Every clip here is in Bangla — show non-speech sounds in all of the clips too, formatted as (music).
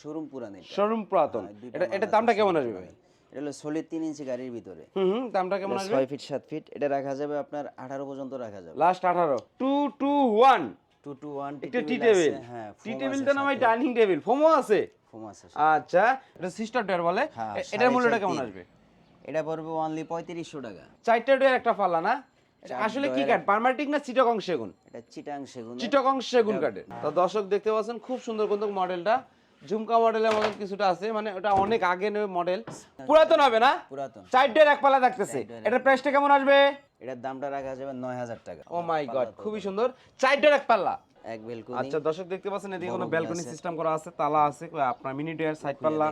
শোরুম পুরান শোরুম পুরাতন। হ্যাঁ, এটা দামটা কেমন আসবে? ভাই এটা হলো সলিড তিন ইঞ্চি গাড়ির ভিতরে। হুম হুম দামটা কেমন আসবে? ছয় ফিট সাত ফিট। এটা রাখা যাবে আপনার আঠারো পর্যন্ত রাখা যাবে। লাস্ট আঠারো। Two two one two two one একটা টি টেবিল হ্যাঁ টি টেবিল তো না ভাই ডাইনিং টেবিল ফোমও আছে। ফোম আছে আচ্ছা এটা সিস্টার ডয়ার বলে। হ্যাঁ, এটার মূল্যটা কেমন আসবে? এটা পড়বে অনলি পঁয়ত্রিশশো টাকা। চারটা ডয়ার একটা পাল্লা না? আসলে কি কাঠ পারমাটিক না চিটাগং সেগুন? এটা চিটাং সেগুন। চিটাগং সেগুন কাঠের তো দর্শক দেখতে পাচ্ছেন খুব সুন্দর কিন্তু মডেলটা ঝুমকা মডেলের মতন কিছুটা আছে মানে ওটা অনেক আগে মডেল পুরাতন হবে না? পুরাতন। চারটের এক পালা থাকতেছে। এটার প্রাইসটা কেমন আসবে? এটার দামটা রাখা যাবে নয় হাজার টাকা। ও মাই গড খুবই সুন্দর। চারটের এক পাল্লা এক বেলকুনি। আচ্ছা দর্শক দেখতে পাচ্ছেন এদিকে কোনো ব্যালকনি সিস্টেম করা আছে তালা আছে আপনার মিনি ডয়ার সাইড পাল্লা।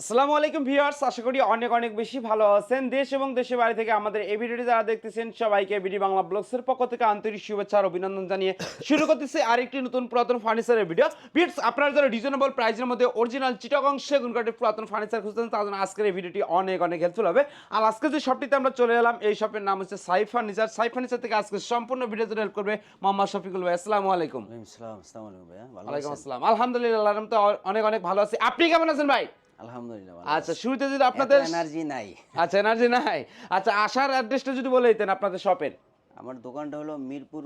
আসসালামু আলাইকুম ভিউয়ার্স আশা করি অনেক অনেক বেশি ভালো আছেন। দেশ এবং দেশের বাড়ি থেকে আমাদের এই ভিডিওটি যারা দেখতেছেন সবাইকে বিডি বাংলা ব্লগসের পক্ষ থেকে আন্তরিক শুভেচ্ছা আর অভিনন্দন জানিয়ে শুরু করতেছি আরেকটি নতুন পুরাতন ফার্নিচারের ভিডিও ভিউয়ার্স আপনারা যারা রিজনেবল প্রাইসের মধ্যে অরিজিনাল চিটাগং সেগুন কাঠের পুরাতন ফার্নিচার খুঁজছেন তার জন্য আজকের এই ভিডিওটি অনেক অনেক হেল্পফুল হবে। আর আজকে যে শপটিতে আমরা চলে এলাম এই শপের নাম হচ্ছে সাই ফার্নিচার সাই ফার্নিচার থেকে আজকে সম্পূর্ণ ভিডিও হেল্প করবে মোহাম্মদ শফিকুল ভাই। আসসালামু আলাইকুম। ওয়ালাইকুম আসসালাম আসসালামু আলাইকুম ভাইয়া ওয়ালাইকুম আসসালাম। আলহামদুলিল্লাহ আমি তো অনেক অনেক ভালো আছি। আপনি কেমন আছেন ভাই? আলহামদুলিল্লাহ আচ্ছা শুরুতে যদি আপনাদের এনার্জি নাই। আচ্ছা এনার্জি নাই। আচ্ছা আসার অ্যাড্রেসটা যদি বলে দিতেন আপনাদের শপের আমার দোকানটা হলো মিরপুর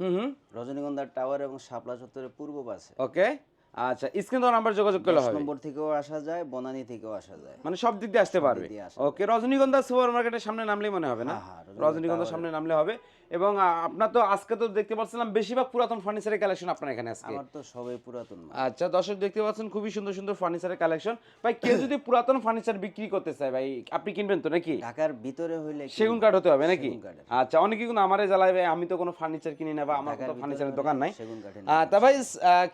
হুম রজনীগন্ধার টাওয়ার এবং শাপলা চত্বরের পূর্ব পাশে। ওকে আচ্ছা স্ক্রিন তো নাম্বার যোগাযোগ করলে হবে। নম্বর থেকেও আসা যায় বনানী থেকেও আসা যায়। মানে সব দিক দিয়ে আসতে পারবে। ওকে রজনীগন্ধা সুপার মার্কেটের সামনে নামলেই মনে হবে না? রজনীগন্ধা রজনীগন্ধার সামনে নামলে হবে। এবং আপনার তো আজকে তো দেখতে পাচ্ছিলাম বেশিরভাগ পুরাতন ফার্নিচারের কালেকশন আপনার এখানে আজকে। আমার তো সবাই পুরাতন আচ্ছা দর্শক দেখতে পাচ্ছেন খুবই সুন্দর সুন্দর ফার্নিচারের কালেকশন ভাই কেউ যদি পুরাতন ফার্নিচার বিক্রি করতে চায় ভাই আপনি কিনবেন তো নাকি? ঢাকার ভিতরে হইলে সেগুন কাঠ হতে হবে নাকি? আচ্ছা অনেকে কিন্তু আমারে জ্বালায় ভাই আমি তো কোনো ফার্নিচার কিনি না বা আমার কোনো ফার্নিচারের দোকান নাই। সেগুন আহ, তা ভাই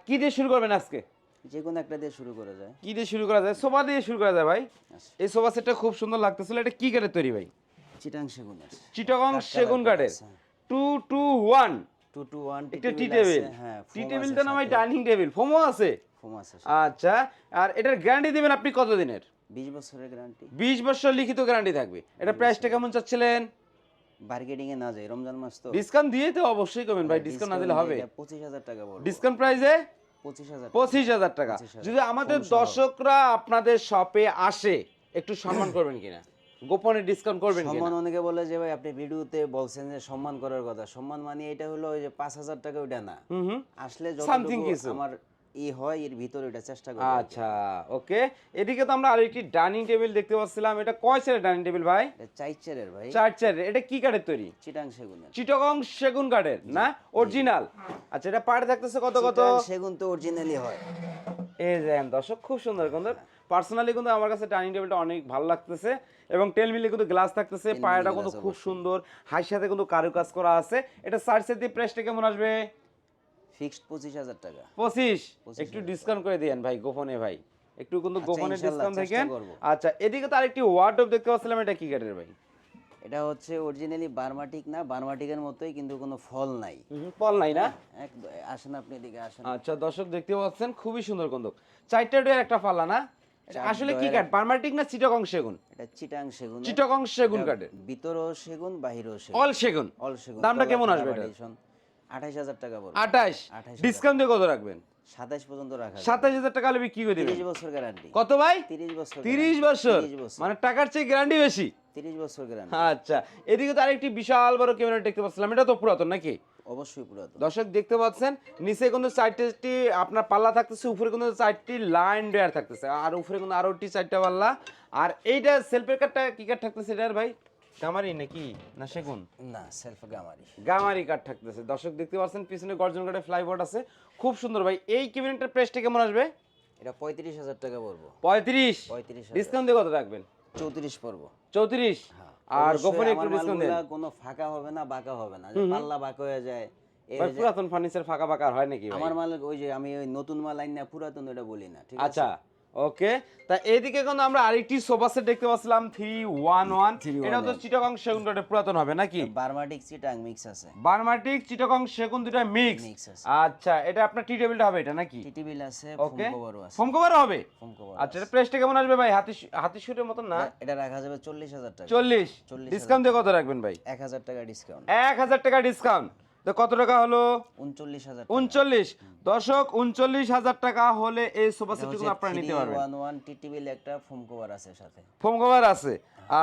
কি দিয়ে শুরু করবেন আজকে? যে কোনো একটা দিয়ে শুরু করা যায়। কি দিয়ে শুরু করা যায়? সোফা দিয়ে শুরু করা যায় ভাই। আচ্ছা। এই সোফা সেটটা খুব সুন্দর লাগতেছিল। এটা কি কাঠের তৈরি ভাই? চিটাং সেগুন চিটাগং সেগুন কাঠের। Two two one. Two two one একটা টি টেবিল। হ্যাঁ টি ডাইনিং টেবিল। ফোমও আছে? ফোম আছে আচ্ছা আর এটার গ্যারান্টি দিবেন আপনি কত দিনের বিশ বছরের গ্যারান্টি। বিশ বছর লিখিত গ্যারান্টি থাকবে। এটা প্রাইসটা কেমন চাচ্ছিলেন? বার্গেটিং এ না যায় রমজান মাস তো। ডিসকাউন্ট দিয়ে তো অবশ্যই কমেন ভাই ডিসকাউন্ট না দিলে হবে। পঁচিশ হাজার টাকা বলব ডিসকাউন্ট প্রাইসে? পঁচিশ হাজার টাকা। যদি আমাদের দর্শকরা আপনাদের শপে আসে একটু সম্মান (coughs) করবেন কিনা? গোপনে ডিসকাউন্ট করবেন সম্মান অনেকে বলে যে ভাই আপনি ভিডিওতে বলছেন যে সম্মান করার কথা। সম্মান মানে এটা হলো ওই যে পাঁচ হাজার টাকা ওইটা না আসলে সামথিং কিছু। আমার ই হয় এর ভিতরে ওইটা চেষ্টা করি আচ্ছা ওকে। এদিকে তো আমরা আরেকটি ডাইনিং টেবিল দেখতে পাচ্ছিলাম। এটা কয় চেয়ারের ডাইনিং টেবিল ভাই? এটা চাইচারের ভাই। চার চেয়ারের এটা কি কাঠের তৈরি? চিটাং সেগুনের। চিটগং সেগুন কাঠের না? অরিজিনাল আচ্ছা এটা পাড়ে থাকতেছে কত কত? সেগুন তো অরিজিনালি হয়। এই যে দর্শক খুব সুন্দর কিন্তু। পার্সোনালি কিন্তু আমার কাছে ডাইনিং টেবিলটা অনেক ভালো লাগতেছে। এবং টেল মিলে কিন্তু গ্লাস থাকতেছে পায়াটা কিন্তু খুব সুন্দর। হাই সাথে কিন্তু কারুকাজ করা আছে। এটা সাইড সাইড দিয়ে প্রাইসটা কেমন আসবে? ফিক্সড পঁচিশ হাজার টাকা। পঁচিশ? একটু ডিসকাউন্ট করে দিয়েন ভাই গোপনে ভাই। একটু কিন্তু গোপনে আচ্ছা, ডিসকাউন্ট চেষ্টা থাকেন করব। আচ্ছা এদিকে তো আরেকটি ওয়ার্ডরোব দেখতে পাচ্ছিলাম এটা কি কাঠের ভাই? এটা হচ্ছে অরিজিনালি বার্মাটিক না বার্মাটিকের মতোই কিন্তু কোনো ফল নাই। পল নাই না? এক আসেন আপনি এদিকে আসেন। আচ্ছা দর্শক দেখতে পাচ্ছেন খুবই সুন্দর কন্দক। চারটা ডোয়ের একটা পাল্লা না? আসলে কি কাঠ পারমাটিক না চিটাগং সেগুন? এটা চিটাং সেগুন। চিটাগং সেগুন কাঠের ভিতরও সেগুন বাহিরও সেগুন। অল সেগুন। অল সেগুন। দামটা কেমন আসবে এটা? আঠাইশ হাজার টাকা বলব আঠাশ 28,000 ডিসকাউন্ট দিয়ে কত রাখবেন? সাতাইশ পর্যন্ত রাখা সাতাশ হাজার টাকা হলে বিক্রি করে তিরিশ বছর গ্যারান্টি কত ভাই? তিরিশ বছর তিরিশ বছর। মানে টাকার চেয়ে গ্যারান্টি বেশি। তিরিশ বছর গ্যারান্টি আচ্ছা এদিকে তো আরেকটি বিশাল বড় ক্যামেরা দেখতে পাচ্ছিলাম। এটা তো পুরাতন নাকি? অবশ্যই পুরাতন। দর্শক দেখতে পাচ্ছেন নিচে কিন্তু চারটি আপনার পাল্লা থাকতেছে উপরে কিন্তু চারটি লাইন ডেয়ার থাকতেছে। আর উপরে কিন্তু আরও চারটা পাল্লা। আর এইটা সেলফের কাঠটা কি কাঠ থাকতেছে এটার ভাই? গামারি নাকি? না সেগুন? না সেলফ গামারি। গামারি কাঠ থাকতেছে। দর্শক দেখতে পাচ্ছেন পিছনে গর্জন কাঠের ফ্লাইবোর্ড আছে। খুব সুন্দর ভাই এই ক্যাবিনেটের প্রাইসটা কেমন আসবে? এটা পঁয়ত্রিশ হাজার টাকা পড়ব। পঁয়ত্রিশ? পঁয়ত্রিশ ডিসকাউন্ট দিয়ে কত রাখবেন? চৌত্রিশ পড়ব। চৌত্রিশ? আর গোপনে একটু ডিসকাউন্ট দেন। কোনো ফাঁকা হবে না বাঁকা হবে না। যে পাল্লা বাঁকা হয়ে যায়। পুরাতন ফার্নিচার ফাঁকা ফাঁকা হয় নাকি আমার মাল ওই যে আমি ওই নতুন মাল আইন না পুরাতন ওটা বলি না ঠিক আছে? আচ্ছা। ওকে তা এইদিকে কিন্তু আমরা আরেকটি সোফা সেট দেখতে পাচ্ছিলাম থ্রি ওয়ান ওয়ান এটা তো চিটাগং সেগুন কাঠের পুরাতন হবে নাকি? বার্মাটিক চিটাং মিক্স আছে। বার্মাটিক চিটাগং সেগুন দুটা মিক্স আচ্ছা এটা আপনার টি টেবিলটা হবে এটা নাকি? টিটিবিল আছে ওকে। ফোম কভারও আছে। ফোম কভার হবে? ফোম কভার আচ্ছা এটা প্রাইসটা কেমন আসবে ভাই? হাতি হাতি শুটের মতন না? এটা রাখা যাবে চল্লিশ হাজার টাকা। চল্লিশ। 40,000 ডিসকাউন্ট দিয়ে কত রাখবেন ভাই? এক হাজার টাকা ডিসকাউন্ট এক হাজার টাকা ডিসকাউন্ট তো কত টাকা হলো? উনচল্লিশ হাজার উনচল্লিশ। দর্শক উনচল্লিশ হাজার টাকা হলে এই সোফা সেটটি কিন্তু আপনারা নিতে পারবেন? ওয়ান ওয়ান টিটিবিল একটা ফোম কভার আছে সাথে। ফোম কভার আছে?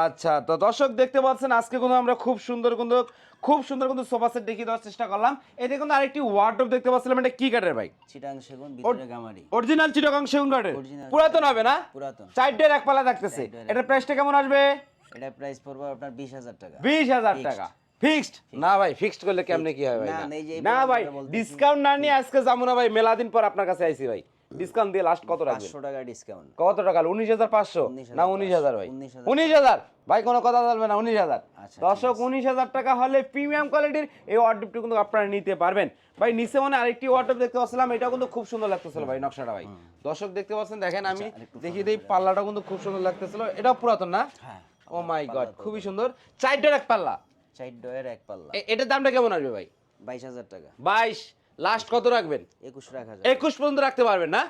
আচ্ছা তো দর্শক দেখতে পাচ্ছেন আজকে কিন্তু আমরা খুব সুন্দর কিন্তু খুব সুন্দর কিন্তু সোফা সেট দেখিয়ে দেওয়ার চেষ্টা করলাম। এতে কিন্তু আরেকটি ওয়ার্ডরোব দেখতে পাচ্ছিলাম এটা কি কাঠের ভাই? চিটাং সেগুন ভিতরে গামারি। অরিজিনাল চিটাগাং সেগুন কাঠের? পুরাতন হবে না? পুরাতন। চারটের এক পালা থাকতেছে। এটার প্রাইসটা কেমন আসবে? এটা প্রাইস পড়বে আপনার বিশ হাজার টাকা। বিশ হাজার টাকা। ফিক্সড না ভাই ফিক্সড করলে কেমনে কি হয় ভাই? না, ভাই ডিসকাউন্ট না নিয়ে আজকে যাব না ভাই মেলা দিন পর আপনার কাছে আইছি ভাই। ডিসকাউন্ট দিয়ে লাস্ট কত রাখবেন? পাঁচশো টাকা ডিসকাউন্ট কত টাকা? উনিশ হাজার পাঁচশো? 19,500 না উনিশ হাজার ভাই। 19,000 উনিশ হাজার। ভাই কোনো কথা বলবে না উনিশ হাজার। আচ্ছা, দর্শক উনিশ হাজার টাকা হলে প্রিমিয়াম কোয়ালিটির এই ওয়ার্ডরোবটি কিন্তু আপনারা নিতে পারবেন। ভাই নিচে মানে আরেকটি ওয়ার্ডরোব দেখতে পাচ্ছিলাম এটা কিন্তু খুব সুন্দর লাগতেছিল ভাই নকশাটা ভাই। দর্শক দেখতে পাচ্ছেন দেখেন আমি আরেকটু দেখি পাল্লাটা কিন্তু খুব সুন্দর লাগতেছিল। এটা পুরাতন না? হ্যাঁ ও মাই গড খুবই সুন্দর। চারটার এক পাল্লা। ডয়ের এক পাল্লা। এটার দামটা কেমন আসবে ভাই? বাইশ হাজার টাকা। বাইশ। লাস্ট কত রাখবেন? একুশ রাখা একুশ পর্যন্ত রাখতে পারবেন না?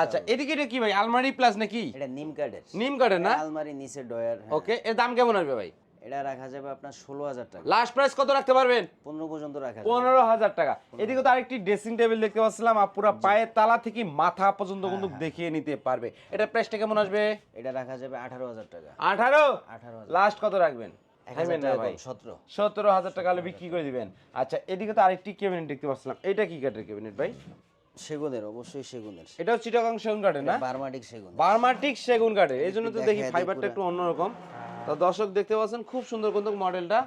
আচ্ছা এদিকে এটা কি ভাই? আলমারি প্লাস নাকি? এটা নিম কার্ডের নিম কাঠের না? আলমারি নিচে ডয়ার হ্যাঁ। ওকে এর দাম কেমন আসবে ভাই? এটা রাখা যাবে আপনার ষোলো হাজার টাকা। লাস্ট প্রাইস কত রাখতে পারবেন? পনেরো পর্যন্ত রাখা পনেরো হাজার টাকা। এদিকে তো আরেকটি ড্রেসিং টেবিল দেখতে পাচ্ছিলাম আর পুরো পায়ের তালা থেকে মাথা পর্যন্ত কিন্তু দেখিয়ে নিতে পারবে। এটা প্রাইসটা কেমন আসবে? এটা রাখা যাবে আঠারো হাজার টাকা। আঠারো? আঠারো লাস্ট কত রাখবেন? সতেরো। সতেরো হাজার টাকা হলে বিক্রি করে দিবেন। আচ্ছা এদিকে তো আরেকটি ক্যাবিনেট দেখতে পাচ্ছিলাম। এটা কি কাঠের ক্যাবিনেট ভাই? সেগুনের অবশ্যই সেগুনের। এটাও চিটাগাং সেগুন কাঠের না? বার্মাটিক সেগুন। বার্মাটিক সেগুন কাঠের। এই জন্য তো দেখি ফাইবারটা একটু অন্যরকম। তো দর্শক দেখতে পাচ্ছেন খুব সুন্দর কিন্তু মডেলটা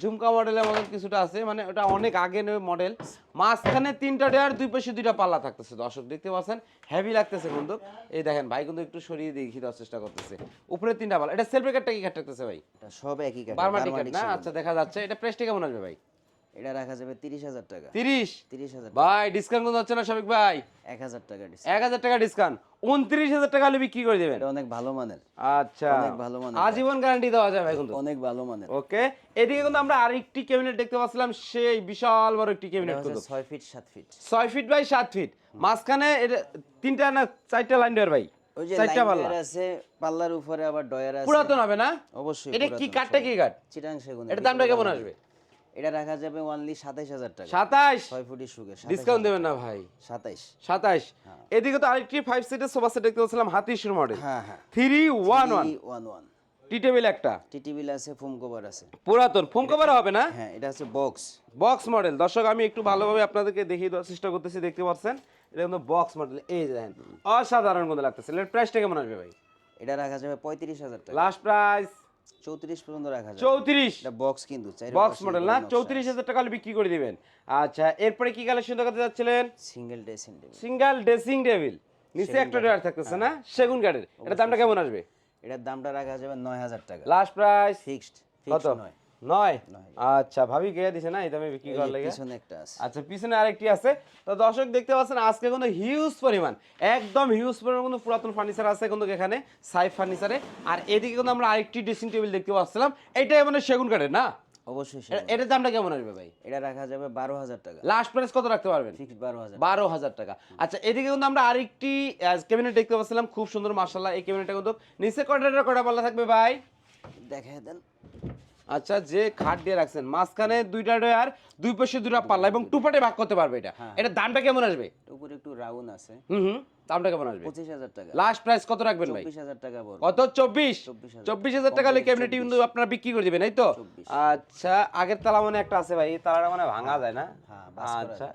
ঝুমকা মডেলের মতন কিছুটা আছে মানে ওটা অনেক আগে মডেল। মাঝখানে তিনটা ডেয়ার দুই পাশে দুইটা পাল্লা থাকতেছে দর্শক দেখতে পাচ্ছেন? হেভি লাগতেছে বন্ধু। এই দেখেন ভাই কিন্তু একটু সরিয়ে দেখিয়ে দেওয়ার চেষ্টা করতেছে। উপরে তিনটা পাল্লা। এটা সেলফ ব্রেকারটা কি কাট থাকতেছে ভাই? সব একই কাট না? আচ্ছা দেখা যাচ্ছে। এটা প্রেসটি কেমন আসবে ভাই? এটা রাখা যাবে তিরিশ হাজার টাকা। তিরিশ? তিরিশ হাজার ভাই ডিসকাউন্ট কোনো হচ্ছে না সবিক ভাই? এক হাজার টাকা ডিসকাউন্ট এক হাজার টাকা ডিসকাউন্ট উনত্রিশ হাজার টাকা হলে বিক্রি করে দেবেন। এটা অনেক ভালো মানের। আচ্ছা। অনেক ভালো মানের। আজীবন গ্যারান্টি দেওয়া যায় ভাই কিন্তু। অনেক ভালো মানের। ওকে। এদিকে কিন্তু আমরা আরেকটি ক্যাবিনেট দেখতে পাচ্ছিলাম সেই বিশাল বড় একটি ক্যাবিনেট কিন্তু। ছয় ফিট সাত ফিট ছয় ফিট বাই সাত ফিট মাঝখানে এটা তিনটা না চারটা লাইন দেওয়ার ভাই? ওই যে পাল্লা। আছে পাল্লার উপরে আবার ডয়ার আছে। পুরাতন হবে না? অবশ্যই এটা কি কাঠটা কি কাঠ? চিটাং সেগুন এটার দামটা কেমন আসবে? এটা রাখা যাবে অনলি সাতাইশ হাজার টাকা। সাতাইশ? ছয় ফুটি সুখে ডিসকাউন্ট দেবেন না ভাই। সাতাইশ। সাতাইশ? এদিকে তো আরেকটি ফাইভ সিটের সোফা সেট দেখতে পাচ্ছিলাম হাতিশুর মডেল হ্যাঁ হ্যাঁ। Three one one one one tea table একটা? টিটিবিল আছে ফোম কভার আছে। পুরাতন। ফোন কভার হবে না? হ্যাঁ এটা আছে বক্স বক্স মডেল দর্শক আমি একটু ভালোভাবে আপনাদেরকে দেখিয়ে দেওয়ার চেষ্টা করতেছি দেখতে পাচ্ছেন? এটা কিন্তু বক্স মডেল এই দেখেন অসাধারণ মধ্যে লাগতেছে। এর প্রাইসটা কেমন আসবে ভাই? এটা রাখা যাবে পঁয়ত্রিশ হাজার টাকা। লাস্ট প্রাইস চৌত্রিশ পর্যন্ত রাখা যাবে। চৌত্রিশ? বক্স কিন্তু বক্স মডেল না? চৌত্রিশ হাজার টাকা বিক্রি করে দিবেন। আচ্ছা এরপরে কি কালেকশন দেখাতে যাচ্ছিলেন? Single dressing table single dressing table নিচে একটা ডয়ার থাকতেছে না? সেগুন কাঠের এটার দামটা কেমন আসবে? এটার দামটা রাখা যাবে নয় হাজার টাকা। লাস্ট প্রাইস ফিক্সড কত? নয়। নয়। আচ্ছা ভাবি গিয়ে দিছে না বিক্রি করার লাগে। পিছনে একটা আছে। আচ্ছা পিছনে আরেকটি আছে। তো দর্শক দেখতে পাচ্ছেন আজকে হিউজ পরিমাণ একদম হিউজ পরিমাণ পুরাতন ফার্নিচার আছে কিন্তু এখানে সাইফ ফার্নিচারে আর এদিকে কিন্তু আমরা আরেকটি ড্রেসিং টেবিল দেখতে পাচ্ছিলাম। মানে সেগুন কাঠের না? অবশ্যই এটার দামটা কেমন আসবে ভাই? এটা রাখা যাবে বারো হাজার টাকা। লাস্ট প্রাইস কত রাখতে পারবেন? বারো হাজার বারো হাজার টাকা। আচ্ছা এদিকে কিন্তু আমরা আরেকটি ক্যাবিনেট দেখতে পাচ্ছিলাম। খুব সুন্দর মার্শাল্লাহ এই ক্যাবিনেটটা কিন্তু নিচে পাল্লা থাকবে ভাই? দেখে দেন। আচ্ছা যে খাট দিয়ে রাখছেন মাঝখানে দুইটা ডয়ার দুই পাশে দুটা পাল্লা এবং টুপাটে ভাগ করতে পারবে এটা। হ্যাঁ। এটার দামটা কেমন আসবে? উপরে একটু রাউন্ড আছে। হুম হুম দামটা কেমন আসবে? পঁচিশ হাজার টাকা। লাস্ট প্রাইস কত রাখবেন ভাই? চব্বিশ হাজার টাকা পড়বে কত? চব্বিশ? 24,000 টাকা হলে ক্যাবিনেটটি কিন্তু আপনারা বিক্রি করে দিবেন এই তো? আচ্ছা আগের তালা মানে একটা আছে ভাই এই তালাটা মানে ভাঙা যায় না? হ্যাঁ, আচ্ছা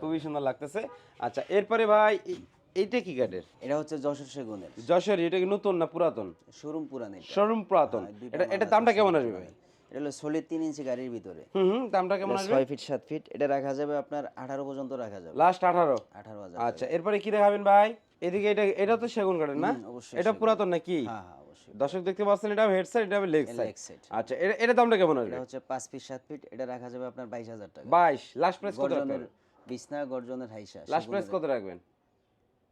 খুবই সুন্দর লাগতেছে। আচ্ছা এরপরে ভাই এই- এইটা কি কাঠের? এটা হচ্ছে যশোর সেগুনের। যশোর এটা কি নতুন না পুরাতন? শোরুম পুরান এটা। শোরুম পুরাতন। হ্যাঁ, এটা এটার দামটা কেমন আসবে ভাই? এটা হলো সলিড তিন ইঞ্চি গাড়ির ভিতরে। হুম দামটা কেমন আসবে? ছয় ফিট সাত ফিট এটা রাখা যাবে আপনার আঠারো পর্যন্ত রাখা যাবে। লাস্ট আঠারো? আঠারো হাজার আচ্ছা এরপরে কি দেখাবেন ভাই? এদিকে এটা এটা তো সেগুন কাঠের না? অবশ্যই এটা পুরাতন নাকি? হ্যাঁ হ্যাঁ অবশ্যই। দর্শক দেখতে পাচ্ছেন এটা হেড সাইড এটা লেগ সাইড আচ্ছা এটা এটা দামটা কেমন আসবে? এটা হচ্ছে পাঁচ ফিট সাত ফিট এটা রাখা যাবে আপনার বাইশ হাজার টাকা। বাইশ লাস্ট প্রাইস কত রাখবেন বিছনা গর্জনের হাইসা লাস্ট প্রাইস কত রাখবেন?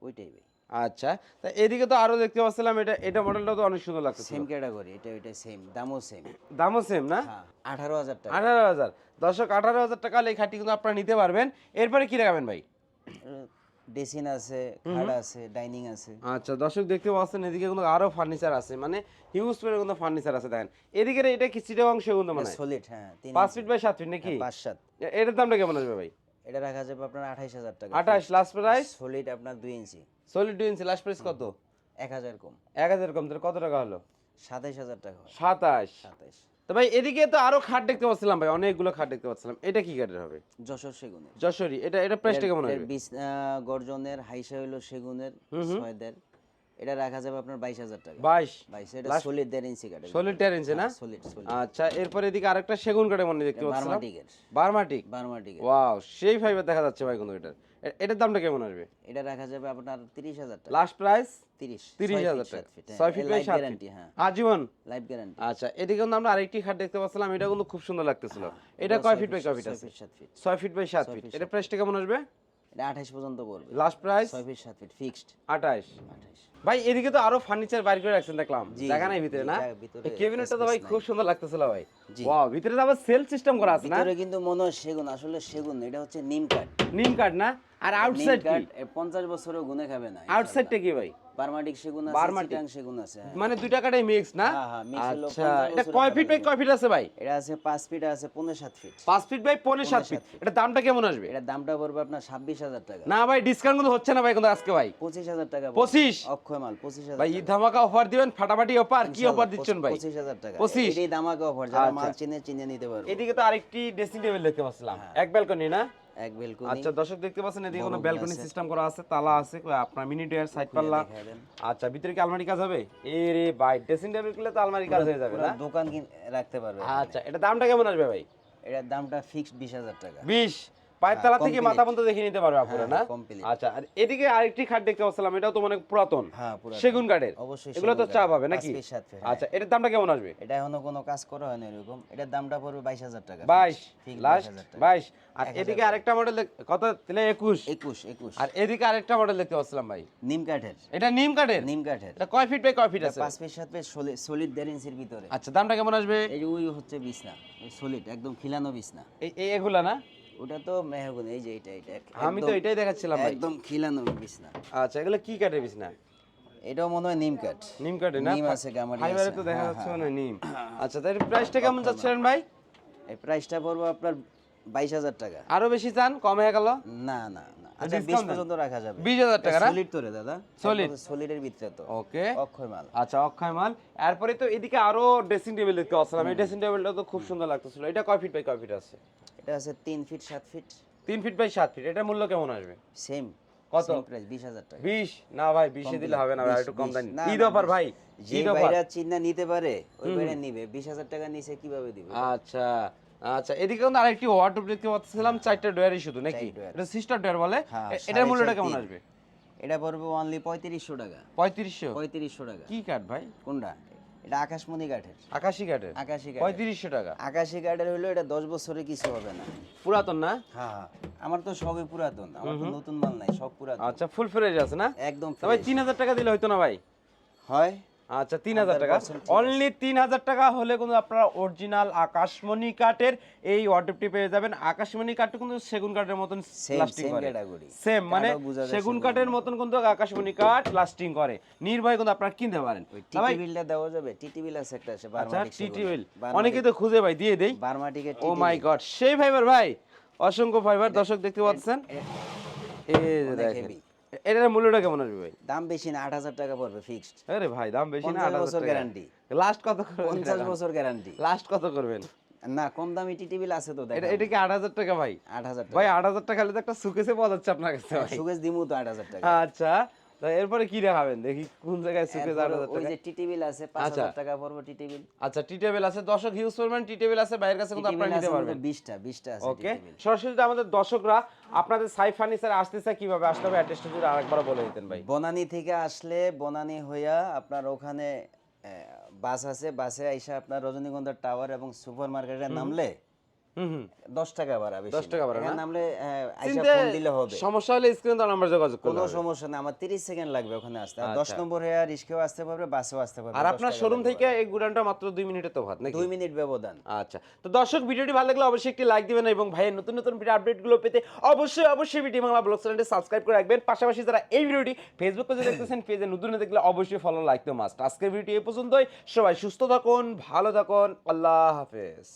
ওইটাই ভাই। আচ্ছা তা এদিকে তো আরও দেখতে পাচ্ছিলাম এটা এটা মডেলটা তো অনেক সুন্দর লাগছে সেম ক্যাটাগরি এটা এটা সেম দামও সেম দামও সেম না? হ্যাঁ আঠারো হাজার টাকা। আঠারো হাজার। দর্শক আঠারো হাজার টাকা এই খাটটি কিন্তু আপনারা নিতে পারবেন। এরপরে কি রাখাবেন ভাই? ডেসিন আছে খাট আছে ডাইনিং আছে। আচ্ছা দর্শক দেখতে পাচ্ছেন এদিকে কিন্তু আরও ফার্নিচার আছে মানে হিউজ পরিমাণে কিন্তু ফার্নিচার আছে দেখেন। এদিকে এটা কি চিটাগাং সেগুন মানে সলিড হ্যাঁ তিন পাঁচ ইঞ্চি। ফিট বাই সাত ফিট নাকি? হ্যাঁ, পাঁচ সাত। এ- এটার দামটা কেমন আসবে ভাই? এটা রাখা যাবে আপনার আঠাইশ হাজার টাকা। আঠাশ লাস্ট প্রাইস সলিড আপনার 2 inch. Solid 2 inch last price কত? এক হাজার কম। এক হাজার কম তাহলে কত টাকা হলো? সাতাইশ হাজার টাকা হয়। সাতাশ সাতাইশ। তো ভাই এদিকে তো আরও খাট দেখতে পাচ্ছিলাম ভাই অনেকগুলো খাট দেখতে পাচ্ছিলাম। এটা কি কাঠের হবে? যশোর সেগুনের। যশোরী এটা এটা প্রাইসটা কেমন হবে? গর্জনের হাইসা হলো সেগুনের ছয়দের। এটা রাখা যাবে আপনার বাইশ হাজার টাকা। বাইশ? বাইশ এটা সলিড দেড় ইঞ্চি কাটে সলিড টেন ইঞ্চি না? সলিড সলিড আচ্ছা এরপর এদিকে আরেকটা সেগুন কাঠে মনে দেখতে পাচ্ছিলাম। বার্মাটিকের। বারমাটিক? বার্মাটিকের। ওয়াও সেই ফাইবার দেখা যাচ্ছে ভাই কিন্তু এটার। এ- এটার দামটা কেমন আসবে? এটা রাখা যাবে আপনার তিরিশ হাজার টাকা। লাস্ট প্রাইস তিরিশ তিরিশ ছয় হাজার ফিট, টাকা। সাত ফিট, হ্যাঁ। বাই গ্যারান্টি হ্যাঁ। আজীবন? লাইফ গ্যারান্টি আচ্ছা এদিকে কিন্তু আমরা আরেকটি খাট দেখতে পাচ্ছিলাম এটা কিন্তু খুব সুন্দর লাগতেছিল। এটা কয় ফিট বাই কয় ফিট ছয় আছে? ফিট সাত ফিট বাই সাত ফিট এটা প্রাইসটা কেমন আসবে? এটা আঠাইশ পর্যন্ত পড়বে। লাস্ট প্রাইস ছয় ফিট সাত ফিট ফিক্সড আঠাশ। আঠাইশ ভাই এদিকে তো আরও ফার্নিচার বাইর করে রাখছেন দেখলাম। জায়গা নাই ভিতরে না? এই তো ভাই খুব সুন্দর লাগতেছিল ভাই। ওয়াও ভিতরে তো আবার সেল সিস্টেম করা আছে না? ভিতরে কিন্তু মনে হয় সেগুন আসলে সেগুন এটা হচ্ছে নিম কাঠ। নিম কাঠ না? আর আউটসাইড কি? কাঠ এ পঞ্চাশ বছরেও গুনে খাবে না আউটসাইডটা কি ভাই? বার্মাটিক সেগুন আছে বার্মাটিক। চিটাং সেগুন আছে হ্যাঁ। মানে দুইটা কাঠাই মিক্স না? হ্যাঁ, হ্যাঁ, mix হলো আচ্ছা। এটা কয় ফিট বাই কয় ফিট আছে ভাই? এটা আছে পাঁচ ফিট আছে পনেরো সাত ফিট পাঁচ ফিট বাই পনেরো সাত ফিট এটা দামটা কেমন আসবে? এটার দামটা পড়বে আপনার ছাব্বিশ হাজার টাকা। না ভাই ডিসকাউন্ট কিন্তু হচ্ছে না ভাই কিন্তু আজকে ভাই। পঁচিশ হাজার টাকা পড়বে। পঁচিশ? অক্ষয় মাল পঁচিশ হাজার ভাই ঈদ ধামাকা অফার দিবেন ফাটাফাটি অফার কি অফার দিচ্ছেন ভাই? পঁচিশ হাজার টাকা। পঁচিশ? এই ধামাকা অফার যারা মাল আচ্ছা। চিনে চিনে নিতে পারবে। এদিকে তো আরেকটি ড্রেসিং টেবিল দেখতে পাচ্ছিলাম। এক ব্যালকনি না? এক ব্যালকনি আচ্ছা দর্শক দেখতে পাচ্ছেন এদিকে কোনো ব্যালকনি সিস্টেম করা আছে তালা আছে আপনার মিনি ডোয়ার সাইড পাল্লা। আচ্ছা ভিতরে কি আলমারি কাজ হবে? এ রে ভাই ড্রেসিং টেবিল করলে তো আলমারি কাজ হয়ে যাবে না? দোকান কিন- রাখতে পারবে আচ্ছা এটা দামটা কেমন আসবে ভাই? এটার দামটা ফিক্সড বিশ হাজার টাকা। বিশ? পায়ের তালা থেকে মাথা পর্যন্ত দেখে নিতে পারবে আপুরা না? হ্যাঁ, আচ্ছা আর এদিকে আরেকটি খাট দেখতে পাচ্ছিলাম এটাও তো মানে পুরাতন। হ্যাঁ সেগুন কাঠের। অবশ্যই এগুলো তো চাপ হবে নাকি? আচ্ছা এটার দামটা কেমন আসবে? এটা এখনও কোনো কাজ করা হয়নি এরকম। এটার দামটা পড়বে বাইশ হাজার টাকা। বাইশ। ঠিক লাস্ট 22,000 বাইশ। আর এদিকে আরেকটা মডেল কত? তাহলে একুশ। একুশ একুশ। আর এদিকে আরেকটা মডেল দেখতে পাচ্ছিলাম ভাই। নিম কাঠের। এটা নিম কাঠের? নিম কাঠের। এটা কয় ফিট বাই কয় ফিট আছে? পাঁচ ফিট সাত ফিট সলিড দেড় ইঞ্চির ভিতরে। আচ্ছা দামটা কেমন আসবে? এই ওই হচ্ছে বিছনা সলিড একদম খিলানো বিছনা। এই এগুলা না? ওটা তো মেহগুন এই যে এটা এটা আমি তো এটাই দেখাচ্ছিলাম ভাই। একদম খিলানো বিছনা। আচ্ছা এগুলো কি কাঠের বিছনা? এটাও মনে হয় নিম কাঠ। নিম কাঠের না? নিম আছে, গামারি ফাইবারে। তো দেখা হ্যাঁ, যাচ্ছে হ্যাঁ। মানে নিম। আচ্ছা তাই প্রাইসটা কেমন যাচ্ছিলেন ভাই? এই প্রাইসটা পড়বে আপনার বাইশ হাজার টাকা। আরও বেশি চান? কম হয়ে গেল? না না আচ্ছা বিশ পর্যন্ত রাখা যাবে। বিশ হাজার টাকা সলিড তো রে দাদা। Solid? সলিডের ভিতরে তো। ওকে অক্ষয় মাল। আচ্ছা অক্ষয় মাল। এরপরে তো এদিকে আরও ড্রেসিং টেবিল দেখতে পাচ্ছিলাম। এই ড্রেসিং টেবিলটা তো খুব সুন্দর লাগতেছিল। এটা কয় ফিট বাই কয় ফিট আছে? এটা আছে তিন ফিট সাত ফিট তিন ফিট বাই সাত ফিট এটা মূল্য কেমন আসবে? সেম কত? প্রাইস বিশ হাজার টাকা। বিশ? না ভাই বিশে দিলে হবে না ভাই একটু কম দেন। ঈদ অফার ভাই যে বাইরা চিন্তা নিতে পারে ওই বাইরে নিবে বিশ হাজার টাকা নিচে কীভাবে দিবে? আচ্ছা আচ্ছা এদিকে কিন্তু আরেকটি ওয়ার্ডরোব দেখতে পাচ্ছিলাম চারটা ডয়ারই শুধু নাকি? এটা সিস্টার ডয়ার বলে। হ্যাঁ, এটার মূল্যটা কেমন আসবে? এটা পড়বে অনলি পঁয়ত্রিশশো টাকা। পঁয়ত্রিশশো? পঁয়ত্রিশশো টাকা। কি কাঠ ভাই? কোনটা? এটা আকাশমণি কাঠের। আকাশি কাঠের? আকাশি কাঠের। পঁয়ত্রিশশো টাকা। আকাশি কাঠের হলো এটা দশ বছরে কিছু হবে না। পুরাতন না? হ্যাঁ হ্যাঁ। আমার তো সবই পুরাতন। আমার তো নতুন মাল নাই সব পুরাতন। আচ্ছা ফুল ফ্রেজ আছে না? একদম ভাই তিন হাজার টাকা দিলে হয়তো না ভাই? হয়? আচ্ছা তিন হাজার টাকা। 100% ঠিক আছে। অনলি তিন হাজার টাকা হলে কিন্তু আপনারা অরিজিনাল আকাশমণি কাঠের এই ওয়ার্ডরোবটি পেয়ে যাবেন। আকাশমণি কাঠটা কিন্তু সেগুন কাঠের মতন লাস্টিং করে। সেম মানে সেগুন কাঠের মতন কিন্তু আকাশমণি কাঠ লাস্টিং করে। নির্ভয় কিন্তু আপনারা কিনতে পারেন। ভাই বিলটা দেওয়া যাবে। টিটি বিল আছে একটা আছে আচ্ছা টিটি বারমাটিক- অনেকে তো খুঁজে ভাই দিয়ে দেই। ও মাই। গড সেই ফাইবার ভাই অসংখ্য ফাইবার দর্শক দেখতে পাচ্ছেন? এই দেখেন। এটার মূল্যটা কেমন আসবে ভাই? দাম বেশি না আট হাজার টাকা পড়বে ফিক্সড আরে ভাই দাম বেশি না আট বছর গ্যারান্টি লাস্ট কত করবেন পঞ্চাশ বছর গ্যারান্টি লাস্ট কত করবেন? না কম দামি টিটি টেবিল আছে তো এটা এটা কি আট হাজার টাকা ভাই? আট হাজার ভাই টাকা। আট হাজার টাকা হলে তো একটা সুকেসে পাওয়া যাচ্ছে আপনার কাছে ভাই। সুগেশ দিমু তো আট হাজার টাকা। আচ্ছা। তো এরপরে কি দেখাবেন? দেখি কোন জায়গায় এরপরে হাজার ওই যে টিটি বিল আছে পাঁচ আচ্ছা। হাজার টাকা পড়বে টিটি বিল। আচ্ছা টি টেবিল আছে দর্শক হিউজ পরিমাণ টি টেবিল আছে বাইরের কাছে কিন্তু আপনারা নিতে পারবেন। বিশটা বিশটা আছে ওকে সরাসরি আমাদের দর্শকরা আপনাদের সাই ফার্নিচার আসতে চায় কীভাবে আসতে হবে? অ্যাড্রেসটা যদি আরেকবার বলে দিতেন ভাই। বনানী থেকে আসলে বনানী হইয়া আপনার ওখানে বাস আছে বাসে আইসা আপনার রজনীগন্ধা টাওয়ার এবং সুপার মার্কেটে নামলে দশ টাকা ভাড়া বেশি 10 টাকা ভাড়া নামলে হ্যাঁ, আইসা চিনতে ফোন দিলে হবে। সমস্যা হলে স্ক্রিনে তো নাম্বার যোগাযোগ করলে কোনো সমস্যা না আমার তিরিশ সেকেন্ড লাগবে ওখানে আসতে। আর দশ আচ্ছা। নম্বর হয়ে আর রিস্কেও আসতে পারবে বাসেও আসতে পারবে। আর আপনার শোরুম থেকে এই গুডানটা মাত্র দুই মিনিটে তো ভাত নাকি? দুই মিনিট ব্যবধান। আচ্ছা। তো দর্শক ভিডিওটি ভালো লাগলে অবশ্যই একটি লাইক দিবেন এবং ভাইয়ের নতুন নতুন ভিডিও আপডেটগুলো পেতে অবশ্যই অবশ্যই ভিডিও বাংলা ব্লগ চ্যানেলটি সাবস্ক্রাইব করে রাখবেন। পাশাপাশি যারা এই ভিডিওটি ফেসবুক পেজে দেখতেছেন পেজে নতুন দেখলে অবশ্যই ফলো লাইক তো মাস্ট আজকের ভিডিওটি এই পর্যন্তই। সবাই সুস্থ থাকুন ভালো থাকুন। আল্লাহ হাফেজ।